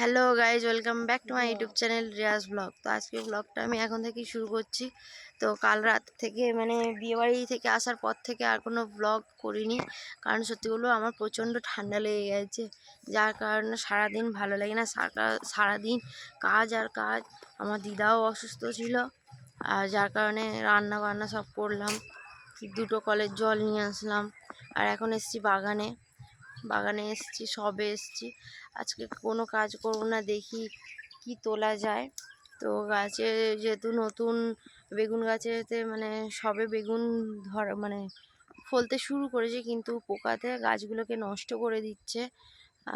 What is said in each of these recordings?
Hello guys welcome back to my YouTube channel Riaz vlog. তো আজকে ব্লগটা আমি এখন থেকেই শুরু করছি। তো কাল রাত থেকে মানে বিয়েবাড়ি থেকে আসার পর থেকে আর কোনো ব্লগ করিনি। কারণ সত্যি বলব আমার প্রচণ্ড ঠান্ডা লেগে গেছে। যার কারণে সারাদিন ভালো লাগে না। সারা সারাদিন কাজ আর কাজ। আমার দিদাও অসুস্থ ছিল। আর যার কারণে রান্না বান্না সব করলাম। দুটো কলের জল নিয়ে আসলাম। আর এখন এসছি বাগানে। বাগানে এসছি, সবে এসছি। আজকে কোনো কাজ করব না, দেখি কি তোলা যায়। তো গাছে যেহেতু নতুন বেগুন গাছেতে মানে সবে বেগুন ধর মানে ফলতে শুরু করেছে, কিন্তু পোকাতে গাছগুলোকে নষ্ট করে দিচ্ছে।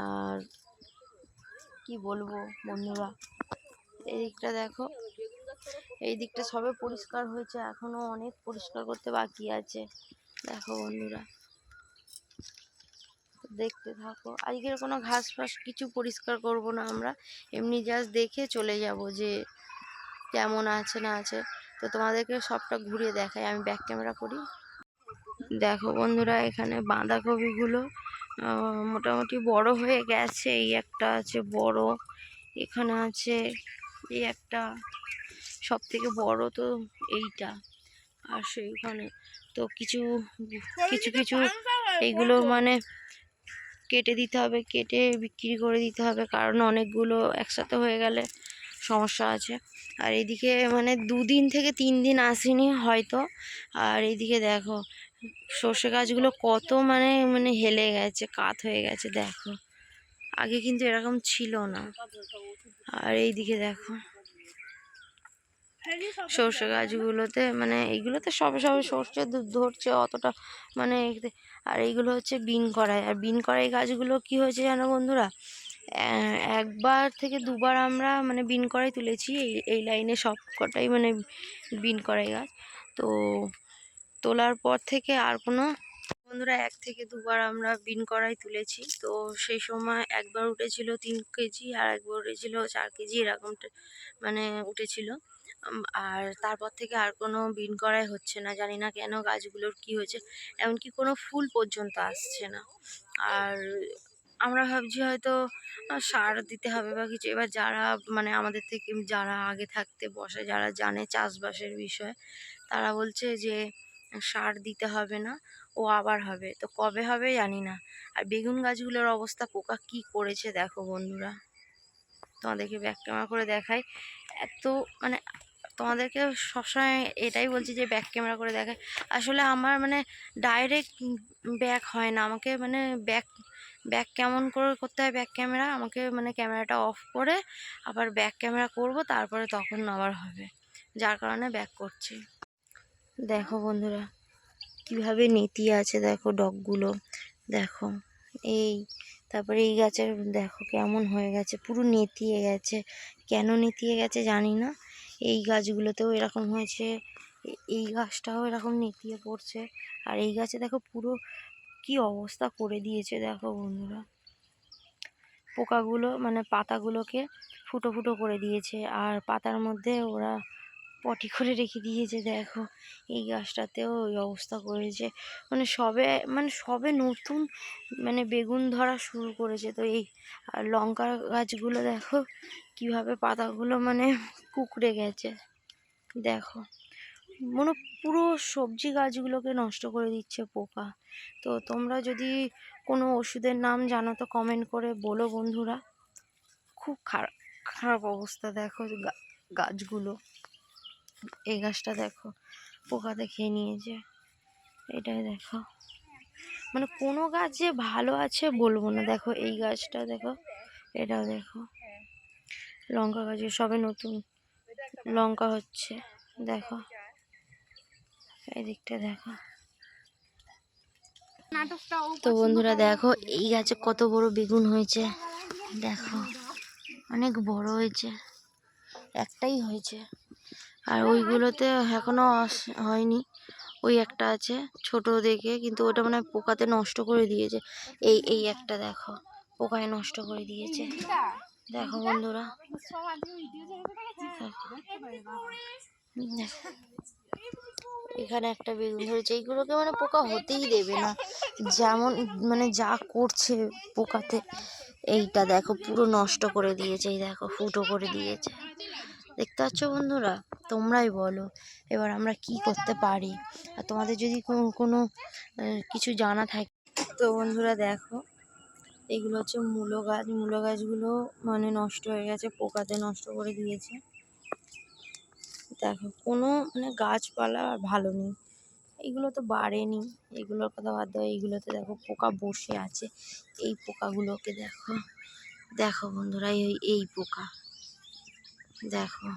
আর কি বলব বন্ধুরা, এই দিকটা দেখো। এই দিকটা সবে পরিষ্কার হয়েছে, এখনও অনেক পরিষ্কার করতে বাকি আছে। দেখো বন্ধুরা। দেখতে থাকো। আজকের কোনো ঘাস ফাস কিছু পরিষ্কার করব না আমরা। এমনি জাস্ট দেখে চলে যাব যে কেমন আছে না আছে। তো তোমাদেরকে সবটা ঘুরিয়ে দেখাই। আমি ব্যাক ক্যামেরা করি। দেখো বন্ধুরা এখানে বাঁধাকপিগুলো মোটামুটি বড় হয়ে গেছে। এই একটা আছে বড় এখানে আছে এই একটা। সব থেকে বড় তো এইটা আর সেইখানে। তো কিছু কিছু কিছু এইগুলো মানে কেটে দিতে হবে, কেটে বিক্রি করে দিতে হবে, কারণ অনেকগুলো একসাথে হয়ে গেলে সমস্যা আছে। আর এদিকে মানে দুদিন থেকে তিন দিন আসেনি হয়তো। আর এইদিকে দেখো, সর্ষে গাছগুলো কত মানে মানে হেলে গেছে, কাত হয়ে গেছে, দেখো। আগে কিন্তু এরকম ছিল না। আর এইদিকে দেখো, সর্ষে গাছগুলোতে মানে এইগুলোতে সবে সবে সর্ষে ধরছে, অতটা মানে আর এইগুলো হচ্ছে বিন কড়াই। আর বিন কড়াই গাছগুলো কি হয়েছে জানো বন্ধুরা? একবার থেকে দুবার আমরা মানে বিন কড়াই তুলেছি, এই এই লাইনে সব কটাই মানে বিন কড়াই গাছ। তো তোলার পর থেকে আর কোনো বন্ধুরা, এক থেকে দুবার আমরা বিন কড়াই তুলেছি। তো সেই সময় একবার উঠেছিল তিন কেজি আর একবার উঠেছিল চার কেজি এরকম মানে উঠেছিল। আর তারপর থেকে আর কোনো বিন করাই হচ্ছে না। জানি না কেন গাছগুলোর কি হয়েছে, এমনকি কোনো ফুল পর্যন্ত আসছে না। আর আমরা ভাবছি হয়তো সার দিতে হবে বা কিছু। এবার যারা মানে আমাদের থেকে যারা আগে থাকতে বসে, যারা জানে চাষবাসের বিষয়ে, তারা বলছে যে, সার দিতে হবে না, ও আবার হবে। তো কবে হবে জানি না। আর বেগুন গাছগুলোর অবস্থা পোকা কি করেছে দেখো বন্ধুরা। তোমাদেরকে ব্যাক ক্যামেরা করে দেখাই। এত মানে তোমাদেরকে সবসময় এটাই বলছি যে ব্যাক ক্যামেরা করে দেখায়। আসলে আমার মানে ডাইরেক্ট ব্যাক হয় না। আমাকে মানে ব্যাক ব্যাক কেমন করে করতে হয় ব্যাক ক্যামেরা আমাকে মানে ক্যামেরাটা অফ করে আবার ব্যাক ক্যামেরা করব, তারপরে তখন আবার হবে। যার কারণে ব্যাক করছি। দেখো বন্ধুরা, কীভাবে নেতিয়ে আছে দেখো ডগগুলো দেখো, এই, তারপরে এই গাছের, দেখো কেমন হয়ে গেছে। পুরো নেতিয়ে গেছে। কেন নেতিয়ে গেছে জানি না। এই গাছগুলোতেও এরকম হয়েছে এই গাছটাও এরকম নেপিয়ে পড়ছে। আর এই গাছে দেখো পুরো কি অবস্থা করে দিয়েছে, দেখো বন্ধুরা। পোকাগুলো মানে পাতাগুলোকে ফুটো ফুটো করে দিয়েছে, আর পাতার মধ্যে ওরা পটি করে রেখে দিয়েছে, দেখো। এই গাছটাতেও ওই অবস্থা করেছে। মানে সবে মানে সবে নতুন মানে বেগুন ধরা শুরু করেছে। তো এই লঙ্কা গাছগুলো দেখো, কীভাবে পাতাগুলো মানে কুকড়ে গেছে। দেখো, মনে পুরো সবজি গাছগুলোকে নষ্ট করে দিচ্ছে পোকা। তো তোমরা যদি কোনো ওষুধের নাম জানো তো কমেন্ট করে বলো বন্ধুরা। খুব খারাপ খারাপ অবস্থা, দেখো গাছগুলো। এই গাছটা দেখো পোকাতে খেয়ে নিয়েছে। এটাই দেখো। মানে কোনো গাছ যে ভালো আছে বলব না। দেখো এই গাছটা দেখো, এটাও দেখো। লঙ্কা গাছে সবে নতুন। লঙ্কা হচ্ছে, দেখো। এই দিকটা দেখো। তো বন্ধুরা দেখো, এই গাছে কত বড় বেগুন হয়েছে। দেখো, অনেক বড় হয়েছে। একটাই হয়েছে। আর ওইগুলোতে এখনও হয়নি। ওই একটা আছে ছোট দেখে, কিন্তু ওটা মানে পোকাতে নষ্ট করে দিয়েছে। এই এই একটা দেখো, পোকায় নষ্ট করে দিয়েছে। দেখো বন্ধুরা। এখানে একটা বেগুন ধরেছে। এইগুলোকে মানে পোকা হতেই দেবে না। যেমন মানে যা করছে পোকাতে, এইটা দেখো পুরো নষ্ট করে দিয়েছে। এই দেখো, ফুটো করে দিয়েছে। দেখতে পাচ্ছ বন্ধুরা? তোমরাই বলো, এবার আমরা কি করতে পারি? আর তোমাদের যদি কোনো কিছু জানা থাকে। তো বন্ধুরা দেখো, এগুলো হচ্ছে মূলো গাছ। মূলো গাছগুলো মানে নষ্ট হয়ে গেছে, পোকাতে নষ্ট করে দিয়েছে। দেখো, কোনো মানে গাছপালা আর ভালো নেই। এগুলো তো বাড়েনি, এগুলোর কথা বাদ দাও। এইগুলোতে দেখো পোকা বসে আছে। এই পোকাগুলোকে দেখো দেখো বন্ধুরা, এই এই পোকা। দেখো।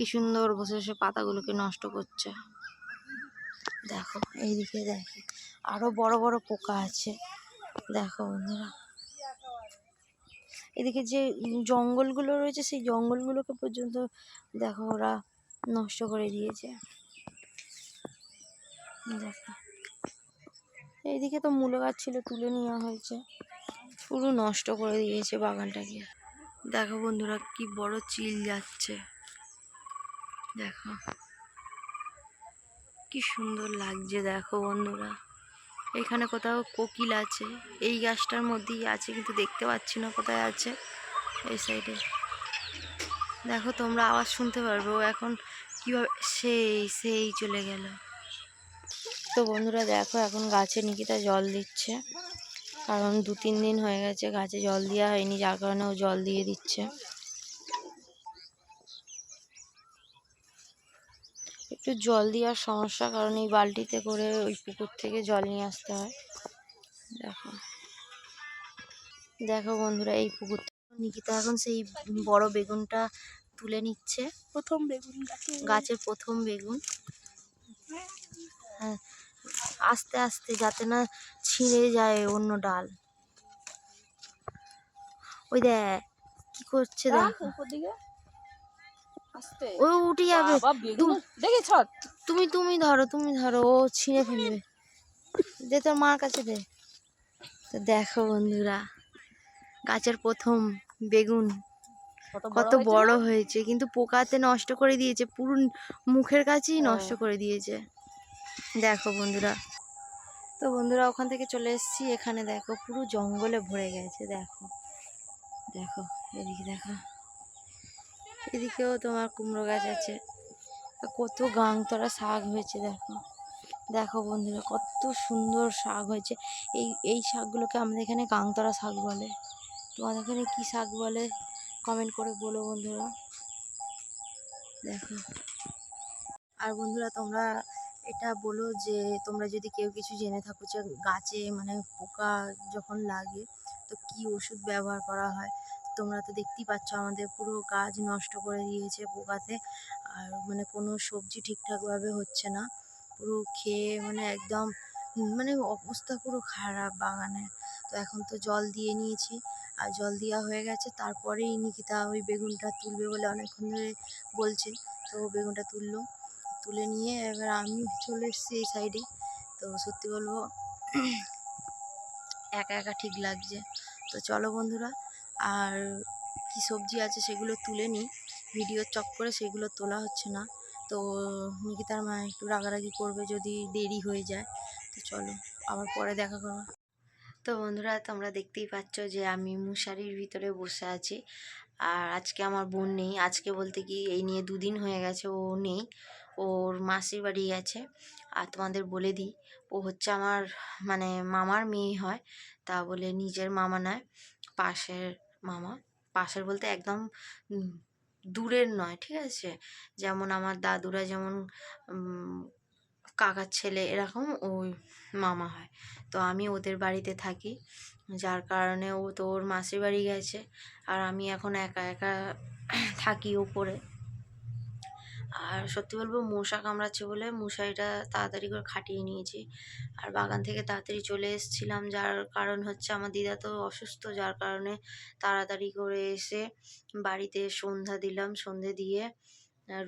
কি সুন্দর বসে বসে পাতাগুলোকে নষ্ট করছে। দেখো, এইদিকে দেখো। আরও বড় বড় পোকা আছে। দেখো বন্ধুরা। এদিকে যে জঙ্গলগুলো রয়েছে, সেই জঙ্গলগুলোকে পর্যন্ত দেখো ওরা নষ্ট করে দিয়েছে। দেখো। এইদিকে তো মূলো গাছ ছিল, তুলে নেওয়া হয়েছে। পুরো নষ্ট করে দিয়েছে বাগানটাকে। দেখো বন্ধুরা, কি বড় চিল যাচ্ছে। দেখো। কি সুন্দর লাগছে দেখো বন্ধুরা। এখানে কোথাও কোকিল আছে, এই গাছটার মধ্যেই আছে, কিন্তু দেখতে পাচ্ছি না কোথায় আছে, এই সাইডে। দেখো, তোমরা আওয়াজ শুনতে পারব এখন কীভাবে সেই সেই চলে গেল। তো বন্ধুরা দেখো, এখন গাছে নিকিতা জল দিচ্ছে, কারণ দু তিন দিন হয়ে গেছে গাছে জল দেওয়া হয়নি, যার কারণে ও জল দিয়ে দিচ্ছে। একটু জল দেওয়ার সমস্যা কারণ এই বালতিতে করে ওই পুকুর থেকে জল নিয়ে আসতে হয়। দেখো। দেখো বন্ধুরা এই পুকুর থেকে নিকিতা এখন সেই বড় বেগুনটা তুলে নিচ্ছে। প্রথম বেগুন গাছে। গাছের প্রথম বেগুন। হ্যাঁ আস্তে আস্তে যাতে না ছিঁড়ে যায় অন্য ডাল। ওই দেখ কি করছে দেখো। ও উঠে যাবে। দেখে ছট। তুমি তুমি ধরো তুমি ধরো ও ছিঁড়ে ফেলবে। দে তোর মার কাছে দে। তো দেখো বন্ধুরা গাছের প্রথম বেগুন কত বড় হয়েছে কিন্তু পোকাতে নষ্ট করে দিয়েছে পুরো মুখের কাছেই নষ্ট হ্যাঁ। করে দিয়েছে। দেখো বন্ধুরা। তো বন্ধুরা ওখান থেকে চলে এসেছি। এখানে দেখো পুরো জঙ্গলে ভরে গেছে দেখো। দেখো এদিকে দেখো। এদিকেও তোমার কুমড়ো গাছ আছে। কত গাংতরা শাক হয়েছে, দেখো। দেখো বন্ধুরা, কত সুন্দর শাক হয়েছে। এই এই শাকগুলোকে আমাদের এখানে গাংতরা শাক বলে। তোমাদের এখানে কী শাক বলে? কমেন্ট করে বলো বন্ধুরা। দেখো। আর বন্ধুরা, তোমরা এটা বলো যে, তোমরা যদি কেউ কিছু জেনে থাকো যে গাছে মানে পোকা যখন লাগে, তো কি ওষুধ ব্যবহার করা হয়? তোমরা তো দেখতেই পাচ্ছ আমাদের পুরো গাছ নষ্ট করে দিয়েছে পোকাতে। আর মানে কোনো সবজি ঠিকঠাকভাবে হচ্ছে না। পুরো খেয়ে মানে একদম মানে অবস্থা পুরো খারাপ বাগানে। তো এখন তো জল দিয়ে নিয়েছি। আর জল দেওয়া হয়ে গেছে। তারপরেই নিকিতা ওই বেগুনটা তুলবে বলে অনেকক্ষণ ধরে বলছে। তো বেগুনটা তুললো। তুলে নিয়ে এবার আমি চলে এসেছি এই সাইডে তো সত্যি বলব, একা একা ঠিক লাগছে। তো চলো বন্ধুরা আর কী সবজি আছে সেগুলো তুলে নিই। ভিডিওর চক্করে সেগুলো তোলা হচ্ছে না। তো নিকিতার মা একটু রাগারাগি করবে যদি দেরি হয়ে যায়। তো চলো, আবার পরে দেখা করব। তো বন্ধুরা, তোমরা দেখতেই পাচ্ছ যে আমি মশারির ভিতরে বসে আছি। আর আজকে আমার বোন নেই। আজকে বলতে কি, এই নিয়ে দুদিন হয়ে গেছে ও নেই। ওর মাসির বাড়ি গেছে। আর তোমাদের বলে দিই, ও হচ্ছে আমার মানে মামার মেয়ে হয়। তা বলে নিজের মামা নয়, পাশের মামা। পাশের বলতে একদম দূরের নয়, ঠিক আছে? যেমন আমার দাদুরা যেমন কাকার ছেলে, এরকম ওই মামা হয়। তো আমি ওদের বাড়িতে থাকি, যার কারণে ও তো ওর মাসির বাড়ি গেছে। আর আমি এখন একা একা থাকি ওপরে। আর সত্যি বলব মশা কামড়াচ্ছে বলে মশারিটা তাড়াতাড়ি করে খাটিয়ে নিয়েছি। আর বাগান থেকে তাড়াতাড়ি চলে এসেছিলাম, যার কারণ হচ্ছে আমার দিদা তো অসুস্থ, যার কারণে তাড়াতাড়ি করে এসে বাড়িতে সন্ধ্যা দিলাম সন্ধে দিয়ে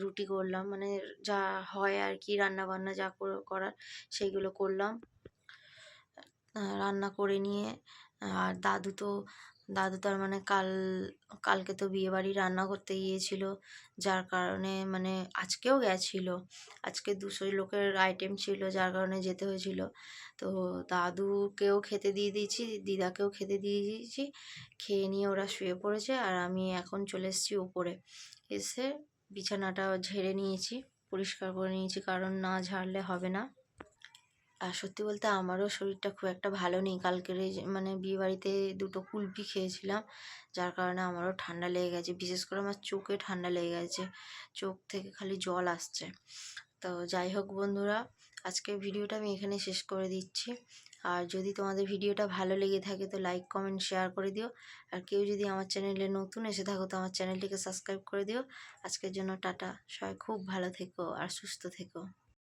রুটি করলাম। মানে যা হয় আর কি রান্না বান্না যা কর- করার সেইগুলো করলাম। রান্না করে নিয়ে, আর দাদু তো দাদু তার মানে কাল, কালকে তো বিয়ে বাড়ি রান্না করতে গিয়েছিল, যার কারণে মানে আজকেও গেছিল। আজকে দুশো লোকের আইটেম ছিল, যার কারণে যেতে হয়েছিল। তো দাদুকেও খেতে দিয়ে দিয়েছি, দিদাকেও খেতে দিয়ে দিয়েছি। খেয়ে নিয়ে ওরা শুয়ে পড়েছে আর আমি এখন চলে এসেছি উপরে। এসে বিছানাটা ঝেড়ে নিয়েছি, পরিষ্কার করে নিয়েছি, কারণ না ঝাড়লে হবে না। আর সত্যি বলতে আমারও শরীরটা খুব একটা ভালো নেই। কালকের মানে বিয়েবাড়িতে দুটো কুলপি খেয়েছিলাম, যার কারণে আমারও ঠান্ডা লেগে গেছে। বিশেষ করে আমার চোখে ঠান্ডা লেগে গেছে, চোখ থেকে খালি জল আসছে। তো যাই হোক বন্ধুরা, আজকের ভিডিওটা আমি এখানে শেষ করে দিচ্ছি। আর যদি তোমাদের ভিডিওটা ভালো লেগে থাকে তো লাইক, কমেন্ট, শেয়ার করে দিও। আর কেউ যদি আমার চ্যানেলে নতুন এসে থাকো তো আমার চ্যানেলটিকে সাবস্ক্রাইব করে দিও। আজকের জন্য টাটা। সবাই খুব ভালো থেকো আর সুস্থ থেকো।